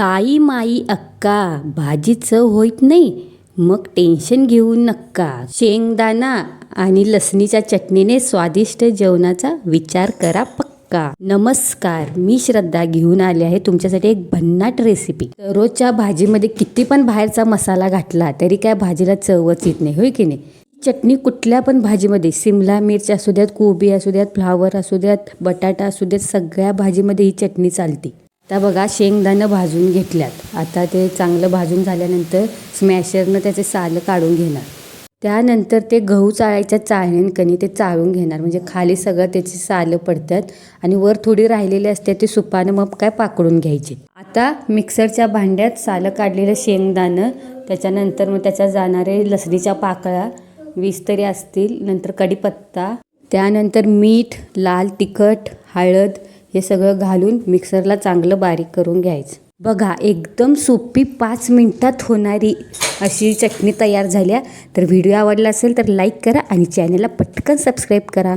ताई माई अक्का भाजी चव होईत नाही. मग टेन्शन घेऊ नक्का. शेंगदाणा आणि लसणीच्या चटणीने स्वादिष्ट जेवणाचा विचार करा पक्का. नमस्कार मी श्रद्धा घेऊन आले आहे तुमच्यासाठी एक भन्नाट रेसिपी रोजच्या भाजीमध्ये किती पण बाहेरचा मसाला घातला तरी काय भाजीला चवच येत नाही होय की नाही? चटणी कुठल्या पण भाजीमध्ये सिमला मिरची असू द्यात कोबी असू द्यात फ्लावर असू द्यात बटाटा असू द्यात सगळ्या भाजीमध्ये ही चटणी चालते. आता बघा शेंगदाणं भाजून घेतल्यात. आता ते चांगलं भाजून झाल्यानंतर स्मॅशरनं त्याचे सालं काढून घेणार. त्यानंतर ते गहू चाळायच्या चाळणीकणी ते चाळून घेणार. म्हणजे खाली सगळं त्याची सालं पडतात आणि वर थोडी राहिलेली असते ते सुपानं मग काय पाकडून घ्यायची. आता मिक्सरच्या भांड्यात सालं काढलेलं शेंगदाणं त्याच्यानंतर मग त्याच्या जाणारे लसणीच्या पाकळ्या वीस तरी असतील नंतर कढीपत्ता त्यानंतर मीठ लाल तिखट हळद हे सगळं घालून मिक्सरला चांगलं बारीक करून घ्यायचं. बघा एकदम सोपी पाच मिनटात होणारी अशी चटणी तयार झाल्या. तर व्हिडिओ आवडला असेल तर लाईक करा आणि चॅनलला पटकन सबस्क्राईब करा.